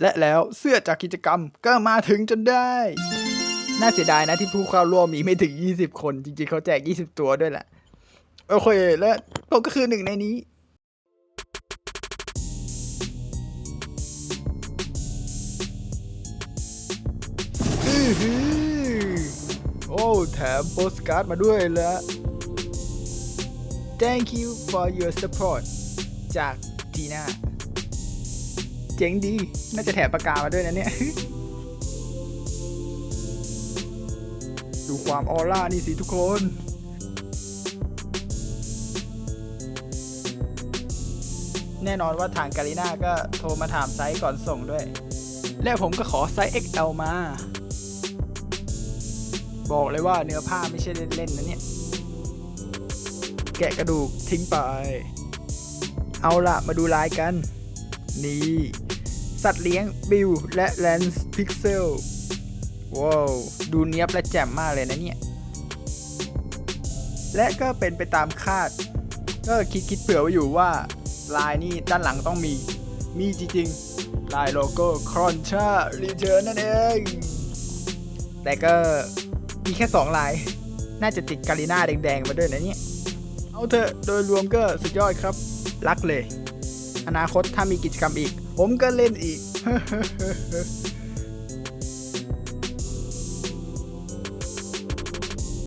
และแล้วเสื้อจากกิจกรรมก็มาถึงจนได้ น่าเสียดายนะที่ผู้เข้าร่วมมีไม่ถึง 20 คน จริงๆเขาแจก 20 ตัวด้วยแหละ โอเค และผมก็คือหนึ่งในนี้ อือหือโอ้ แถมโปสการ์ดมาด้วยแล้ว Thank you for your support จากจีน่า เจ๋งดี น่าจะแถมปากกามาด้วยนะเนี่ย ดูความออร่านี่สิทุกคน แน่นอนว่าทางการีน่าก็โทรมาถามไซส์ก่อนส่งด้วย และผมก็ขอไซส์ XL มา บอกเลยว่าเนื้อผ้าไม่ใช่เล่นๆนะเนี่ย แกะกระดูกทิ้งไป เอาละมาดูลายกัน นี่สัตว์เลี้ยงบิลและแลนส์พิกเซลว้าวดูเนี้ยบและแจ่มมากเลยนะเนี่ย และก็เป็นไปตามคาด ก็คิดคิดเผื่อไว้อยู่ว่า ลายนี่ด้านหลังต้องมี มีจริงๆ ลายโลโก้ครอนชารีเทิร์นนั่นเอง แต่ก็มีแค่ 2 ลาย น่าจะติดการีน่าแดงๆมาด้วยนะเนี่ย เอาเถอะโดยรวมก็สุดยอดครับ รักเลย อนาคตถ้ามีกิจกรรมอีก ผมก็เล่นอีก